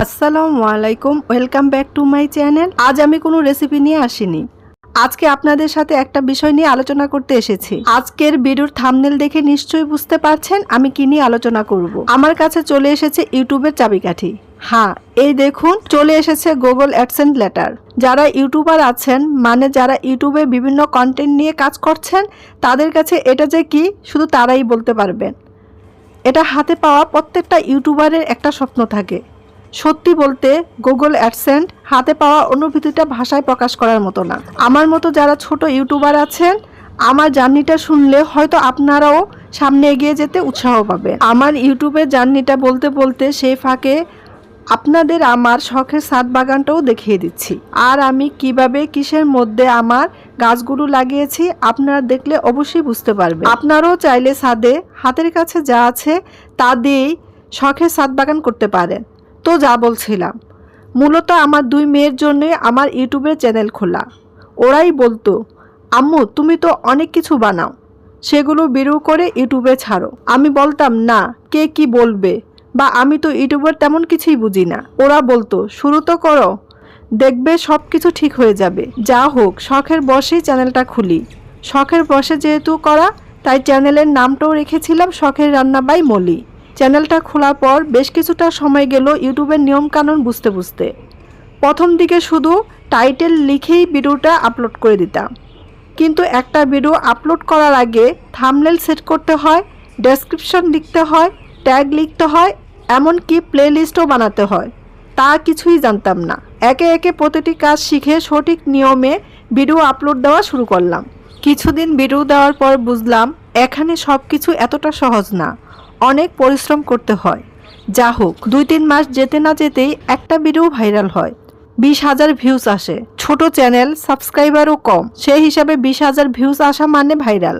আসসালামু আলাইকুম, welcome back to my channel. আজ আমি কোনো রেসিপি নিয়ে আসিনি। আজকে আপনাদের সাথে একটা বিষয় নিয়ে আলোচনা করতে এসেছি। আজকের ভিডিওর থামনেল দেখে নিশ্চয়ই বুঝতে পারছেন আমি কি নিয়ে আলোচনা করব। আমার কাছে চলে এসেছে ইউটিউবের চাবিকাঠি। হ্যাঁ এই দেখুন, চলে এসেছে গুগল অ্যাডসেন্ট লেটার যারা ইউটিউবার আছেন মানে যারা ইউটিউবে বিভিন্ন কন্টেন্ট নিয়ে কাজ করছেন, তাদের কাছে এটা যে কি, শুধু তারাই বলতে পারবেন। এটা হাতে পাওয়া প্রত্যেকটা ইউটিউবারের একটা স্বপ্ন থাকে। সত্যি বলতে গুগল অ্যাডসেন্ট হাতে পাওয়া অনুভূতিটা ভাষায় প্রকাশ করার মতো না। আমার মতো যারা ছোট ইউটিউবার আছেন, আমার জার্নিটা শুনলে হয়তো আপনারাও সামনে এগিয়ে যেতে উৎসাহ পাবে আমার ইউটিউবের জার্নিটা বলতে বলতে সেই ফাঁকে আপনাদের আমার শখের সাত বাগানটাও দেখিয়ে দিচ্ছি। আর আমি কীভাবে, কিসের মধ্যে আমার গাছগুলো লাগিয়েছি, আপনারা দেখলে অবশ্যই বুঝতে পারবেন। আপনারাও চাইলে ছাদে হাতের কাছে যা আছে তা দিয়েই শখের সাত বাগান করতে পারেন। তো যা বলছিলাম। মূলত আমার দুই মেয়ের জন্যে আমার ইউটিউবের চ্যানেল খোলা। ওরাই বলতো, আম্মু, তুমি তো অনেক কিছু বানাও, সেগুলো বেরো করে ইউটিউবে ছাড়ো। আমি বলতাম, না, কে কি বলবে? বা আমি তো ইউটিউবের তেমন কিছুই বুঝি না। ওরা বলতো, শুরু তো করো, দেখবে সব কিছু ঠিক হয়ে যাবে। যা হোক, শখের বসেই চ্যানেলটা খুলি। শখের বসে যেহেতু করা, তাই চ্যানেলের নামটাও রেখেছিলাম শখের রান্না বাই মলি। চ্যানেলটা খোলার পর বেশ কিছুটা সময় গেল ইউটিউবের নিয়মকানুন বুঝতে বুঝতে। প্রথম দিকে শুধু টাইটেল লিখেই ভিডিওটা আপলোড করে দিতাম। কিন্তু একটা ভিডিও আপলোড করার আগে থামনেল সেট করতে হয়, ডেসক্রিপশন লিখতে হয়, ট্যাগ লিখতে হয়, এমনকি প্লে লিস্টও বানাতে হয়। তা কিছুই জানতাম না। একে একে প্রতিটি কাজ শিখে সঠিক নিয়মে ভিডিও আপলোড দেওয়া শুরু করলাম। কিছুদিন ভিডিও দেওয়ার পর বুঝলাম, এখানে সব কিছু এতটা সহজ না। অনেক পরিশ্রম করতে হয়। যা হোক, দুই তিন মাস যেতে না যেতেই একটা ভিডিও ভাইরাল হয়। বিশ হাজার ভিউজ আসে। ছোট চ্যানেল সাবস্ক্রাইবারও কম। সেই হিসাবে বিশ হাজার ভিউজ আসা মানে ভাইরাল।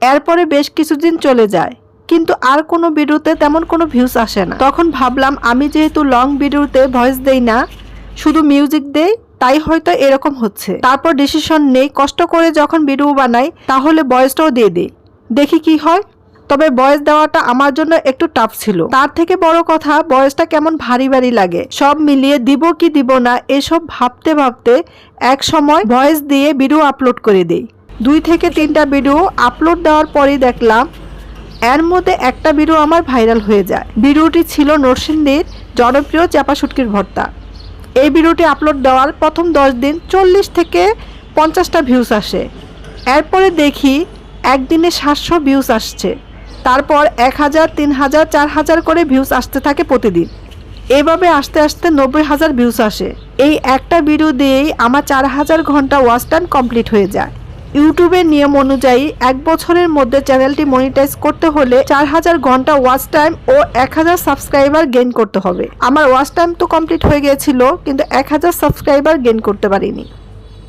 এরপরে বেশ কিছুদিন চলে যায়। কিন্তু আর কোনো ভিডিওতে তেমন কোনো ভিউজ আসে না। তখন ভাবলাম, আমি যেহেতু লং ভিডিওতে ভয়েস দেই না, শুধু মিউজিক দেই, তাই হয়তো এরকম হচ্ছে। তারপর ডিসিশন নেই, কষ্ট করে যখন ভিডিও বানাই, তাহলে ভয়েসটাও দিয়ে দিই। দেখি কি হয়। তবে বয়স দেওয়াটা আমার জন্য একটু টাফ ছিল। তার থেকে বড় কথা, বয়সটা কেমন ভারী ভারী লাগে। সব মিলিয়ে দিব কি দিব না, এসব ভাবতে ভাবতে এক সময় ভয়েস দিয়ে ভিডিও আপলোড করে দিই। দুই থেকে তিনটা ভিডিও আপলোড দেওয়ার পরেই দেখলাম, এর মধ্যে একটা ভিডিও আমার ভাইরাল হয়ে যায়। ভিডিওটি ছিল নরসিংদীর জনপ্রিয় চাপা শুটকির ভর্তা। এই ভিডিওটি আপলোড দেওয়ার প্রথম দশ দিন চল্লিশ থেকে পঞ্চাশটা ভিউজ আসে। এরপরে দেখি, একদিনে সাতশো ভিউজ আসছে। তারপর এক হাজার, তিন হাজার, চার হাজার করে ভিউজ আসতে থাকে প্রতিদিন। এভাবে আস্তে আস্তে নব্বই হাজার ভিউজ আসে। এই একটা ভিডিও দিয়েই আমার চার হাজার ঘণ্টা ওয়াচ টাইম কমপ্লিট হয়ে যায়। ইউটিউবের নিয়ম অনুযায়ী এক বছরের মধ্যে চ্যানেলটি মনিটাইজ করতে হলে চার হাজার ঘণ্টা ওয়াচ টাইম ও এক হাজার সাবস্ক্রাইবার গেইন করতে হবে। আমার ওয়াচ টাইম তো কমপ্লিট হয়ে গিয়েছিল, কিন্তু এক হাজার সাবস্ক্রাইবার গেইন করতে পারিনি।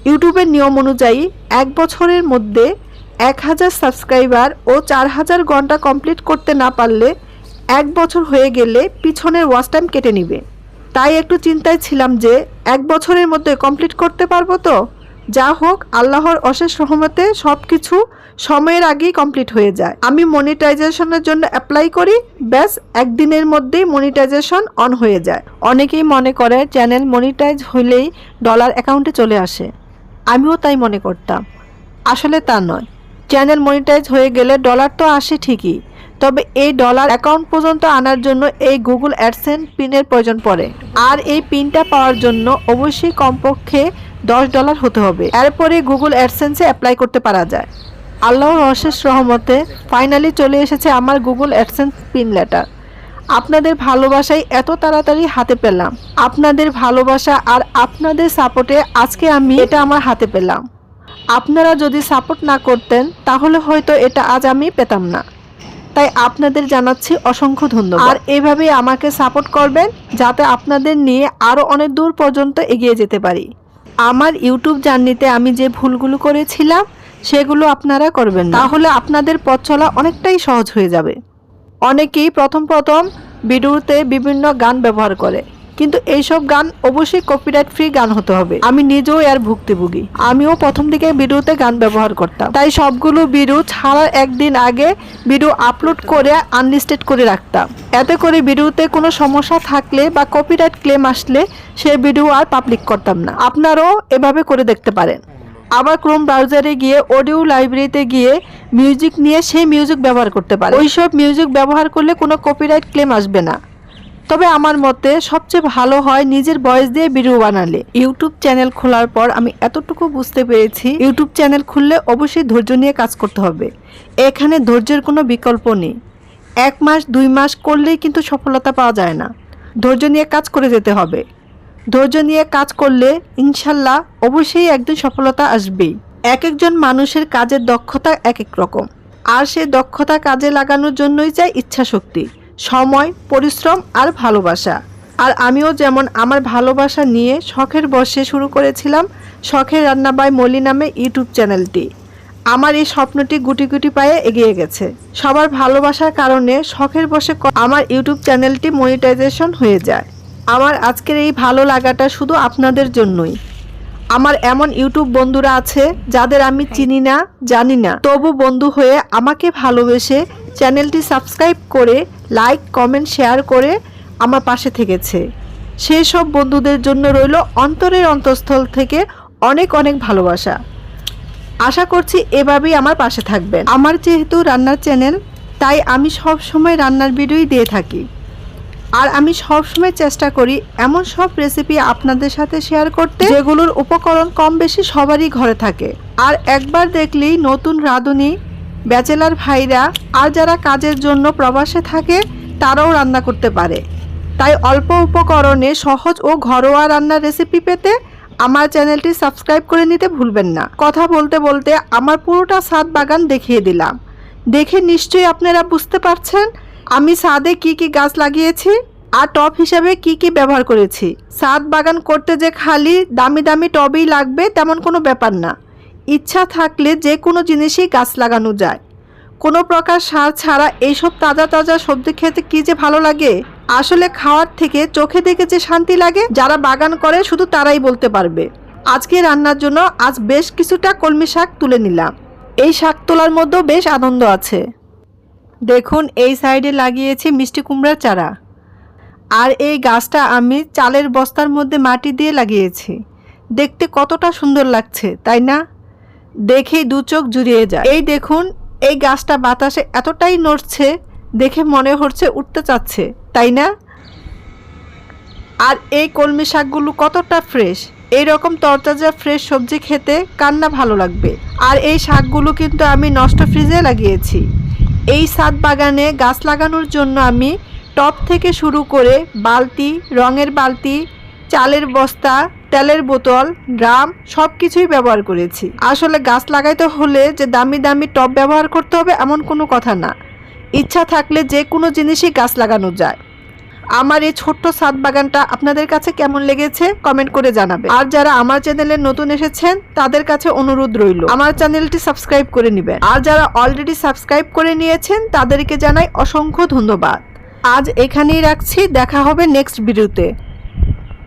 ইউটিউবের নিয়ম অনুযায়ী এক বছরের মধ্যে এক হাজার সাবস্ক্রাইবার ও চার হাজার ঘণ্টা কমপ্লিট করতে না পারলে এক বছর হয়ে গেলে পিছনের ওয়াচ টাইম কেটে নিবে। তাই একটু চিন্তায় ছিলাম যে এক বছরের মধ্যে কমপ্লিট করতে পারব তো? যা হোক, আল্লাহর অশেষ রহমতে সব কিছু সময়ের আগেই কমপ্লিট হয়ে যায়। আমি মনিটাইজেশনের জন্য অ্যাপ্লাই করি, ব্যাস, একদিনের মধ্যেই মনিটাইজেশন অন হয়ে যায়। অনেকেই মনে করে চ্যানেল মনিটাইজ হলেই ডলার অ্যাকাউন্টে চলে আসে। আমিও তাই মনে করতাম। আসলে তা নয়। চ্যানেল মনিটাইজ হয়ে গেলে ডলার তো আসে ঠিকই, তবে এই ডলার অ্যাকাউন্ট পর্যন্ত আনার জন্য এই গুগল অ্যাডসেন্স পিনের প্রয়োজন পড়ে। আর এই পিনটা পাওয়ার জন্য অবশ্যই কমপক্ষে দশ ডলার হতে হবে। এরপরে গুগল অ্যাডসেন্সে অ্যাপ্লাই করতে পারা যায়। আল্লাহর অশেষ রহমতে ফাইনালি চলে এসেছে আমার গুগল অ্যাডসেন্স পিন লেটার আপনাদের ভালোবাসাই এত তাড়াতাড়ি হাতে পেলাম। আপনাদের ভালোবাসা আর আপনাদের সাপোর্টে আজকে আমি এটা আমার হাতে পেলাম। আপনারা যদি সাপোর্ট না করতেন, তাহলে হয়তো এটা আজ আমি পেতাম না। তাই আপনাদের জানাচ্ছি অসংখ্য ধন্যবাদ। আর এভাবেই আমাকে সাপোর্ট করবেন, যাতে আপনাদের নিয়ে আরও অনেক দূর পর্যন্ত এগিয়ে যেতে পারি। আমার ইউটিউব জার্নিতে আমি যে ভুলগুলো করেছিলাম, সেগুলো আপনারা করবেন তাহলে আপনাদের পথ চলা অনেকটাই সহজ হয়ে যাবে। অনেকেই প্রথম প্রথম ভিডিওতে বিভিন্ন গান ব্যবহার করে। কিন্তু এইসব গান অবশ্যই কপিরাইট ফ্রি গান হতে হবে। আমি নিজেও এর ভুক্তভোগী। আমিও প্রথম দিকে ভিডিওতে গান ব্যবহার করতাম। তাই সবগুলো ভিডিও ছাড়ার একদিন আগে ভিডিও আপলোড করে আনলিস্টেড করে রাখতাম। এতে করে ভিডিওতে কোনো সমস্যা থাকলে বা কপিরাইট ক্লেম আসলে সে ভিডিও আর পাবলিক করতাম না। আপনারাও এভাবে করে দেখতে পারেন। আবার ক্রোম ব্রাউজারে গিয়ে অডিও লাইব্রেরিতে গিয়ে মিউজিক নিয়ে সেই মিউজিক ব্যবহার করতে পারে ওইসব মিউজিক ব্যবহার করলে কোনো কপিরাইট ক্লেম আসবে না। তবে আমার মতে সবচেয়ে ভালো হয় নিজের বয়স দিয়ে ভিডিও বানালে। ইউটিউব চ্যানেল খোলার পর আমি এতটুকু বুঝতে পেরেছি, ইউটিউব চ্যানেল খুললে অবশ্যই ধৈর্য নিয়ে কাজ করতে হবে। এখানে ধৈর্যের কোনো বিকল্প নেই। এক মাস, দুই মাস করলেই কিন্তু সফলতা পাওয়া যায় না। ধৈর্য নিয়ে কাজ করে যেতে হবে। ধৈর্য নিয়ে কাজ করলে ইনশাল্লাহ অবশ্যই একদিন সফলতা আসবেই। এক একজন মানুষের কাজের দক্ষতা এক এক রকম। আর সে দক্ষতা কাজে লাগানোর জন্যই চাই ইচ্ছা শক্তি সময়, পরিশ্রম আর ভালোবাসা। আর আমিও যেমন আমার ভালোবাসা নিয়ে শখের বসে শুরু করেছিলাম শখের রান্না বাই মলি নামে ইউটিউব চ্যানেলটি। আমার এই স্বপ্নটি গুটি গুটি পায়ে এগিয়ে গেছে। সবার ভালোবাসার কারণে শখের বসে আমার ইউটিউব চ্যানেলটি মনিটাইজেশন হয়ে যায়। আমার আজকের এই ভালো লাগাটা শুধু আপনাদের জন্যই। আমার এমন ইউটিউব বন্ধুরা আছে যাদের আমি চিনি না, জানি না। তবু বন্ধু হয়ে আমাকে ভালোবেসে চ্যানেলটি সাবস্ক্রাইব করে লাইক, কমেন্ট, শেয়ার করে আমার পাশে থেকেছে। সেই সব বন্ধুদের জন্য রইল অন্তরের অন্তঃস্থল থেকে অনেক অনেক ভালোবাসা। আশা করছি এভাবেই আমার পাশে থাকবেন। আমার যেহেতু রান্নার চ্যানেল, তাই আমি সব সময় রান্নার ভিডিওই দিয়ে থাকি। আর আমি সব সময় চেষ্টা করি এমন সব রেসিপি আপনাদের সাথে শেয়ার করতে, যেগুলোর উপকরণ কম বেশি সবারই ঘরে থাকে। আর একবার দেখলেই নতুন রাঁধুনি ব্যাচেলার ভাইরা আর যারা কাজের জন্য প্রবাসে থাকে, তারাও রান্না করতে পারে। তাই অল্প উপকরণে সহজ ও ঘরোয়া রান্নার রেসিপি পেতে আমার চ্যানেলটি সাবস্ক্রাইব করে নিতে ভুলবেন না। কথা বলতে বলতে আমার পুরোটা ছাদ বাগান দেখিয়ে দিলাম। দেখে নিশ্চয়ই আপনারা বুঝতে পারছেন আমি ছাদে কি কি গাছ লাগিয়েছি আর টব হিসাবে কি কি ব্যবহার করেছি। সাদ বাগান করতে যে খালি দামি দামি টবেই লাগবে তেমন কোনো ব্যাপার না। ইচ্ছা থাকলে যে কোনো জিনিসই গাছ লাগানো যায়। কোনো প্রকার সার ছাড়া এইসব তাজা তাজা সবজি খেতে কি যে ভালো লাগে? আসলে খাওয়ার থেকে চোখে দেখে যে শান্তি লাগে, যারা বাগান করে শুধু তারাই বলতে পারবে। আজকে রান্নার জন্য আজ বেশ কিছুটা কলমি শাক তুলে নিলাম। এই শাক তোলার মধ্যেও বেশ আনন্দ আছে। দেখুন, এই সাইডে লাগিয়েছি মিষ্টি কুমড়ার চারা। আর এই গাছটা আমি চালের বস্তার মধ্যে মাটি দিয়ে লাগিয়েছি। দেখতে কতটা সুন্দর লাগছে, তাই না? দেখেই দু চোখ জুড়িয়ে যায়। এই দেখুন, এই গাছটা বাতাসে এতটাই নড়ছে, দেখে মনে হচ্ছে উঠতে চাচ্ছে, তাই না? আর এই কলমি শাকগুলো কতটা ফ্রেশ! এই রকম তরতাজা, ফ্রেশ সবজি খেতে কান্না ভালো লাগবে। আর এই শাকগুলো কিন্তু আমি নষ্ট ফ্রিজে লাগিয়েছি। এই সাত বাগানে গাছ লাগানোর জন্য আমি টপ থেকে শুরু করে বালতি, রঙের বালতি, চালের বস্তা তেলের বোতল, ড্রাম সব কিছুই ব্যবহার করেছি। আসলে গাছ লাগাইতে হলে যে দামি দামি টব ব্যবহার করতে হবে এমন কোনো কথা না। ইচ্ছা থাকলে যে কোনো জিনিসই গাছ লাগানো যায়। আমার এই ছোট্ট ছাদ বাগানটা আপনাদের কাছে কেমন লেগেছে কমেন্ট করে জানাবে আর যারা আমার চ্যানেলে নতুন এসেছেন, তাদের কাছে অনুরোধ রইল, আমার চ্যানেলটি সাবস্ক্রাইব করে নেবেন। আর যারা অলরেডি সাবস্ক্রাইব করে নিয়েছেন, তাদেরকে জানাই অসংখ্য ধন্যবাদ। আজ এখানেই রাখছি, দেখা হবে নেক্সট ভিডিওতে।